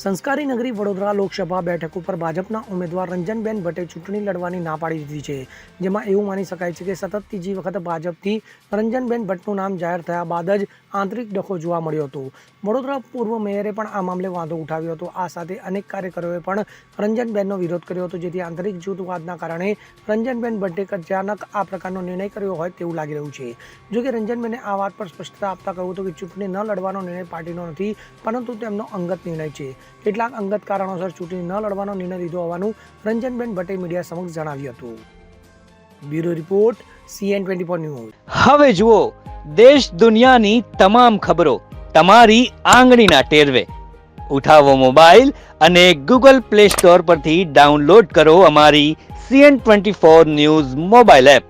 સંસ્કારી નગરી વડોદરા લોકસભા બેઠક ઉપર ભાજપના ઉમેદવાર રંજનબેન ભટ્ટે ચૂંટણી લડવાની ના પાડી દીધી છે, જેમાં એવું માની શકાય છે કે સતત ત્રીજી વખત ભાજપથી રંજનબેન ભટ્ટનું નામ જાહેર થયા બાદ જ આંતરિક ડખો જોવા મળ્યો હતો. વડોદરા પૂર્વ મેયરે પણ આ મામલે વાંધો ઉઠાવ્યો હતો. આ સાથે અનેક કાર્યકરોએ પણ રંજનબેનનો વિરોધ કર્યો હતો, જેથી આંતરિક જૂથવાદના કારણે રંજનબેન ભટ્ટે અચાનક આ પ્રકારનો નિર્ણય કર્યો હોય તેવું લાગી રહ્યું છે. જો કે રંજનબેને આ વાત પર સ્પષ્ટતા આપતા કહ્યું હતું કે ચૂંટણી ન લડવાનો નિર્ણય પાર્ટીનો નથી, પરંતુ તેમનો અંગત નિર્ણય છે. કેટલાક અંગત કારણોસર ચૂંટણી ન લડવાનો નિર્ણય લીધો હોવાનું રંજનબેન ભટ્ટે મીડિયા સમક્ષ જણાવ્યું હતું. Bureau report CN twenty four news. હવે જુઓ, દેશ દુનિયાની તમામ ખબરો તમારી આંગળીના ટેરવે. ઉઠાવો મોબાઈલ અને ગૂગલ પ્લે સ્ટોર પરથી ડાઉનલોડ કરો અમારી CN twenty four news mobile app.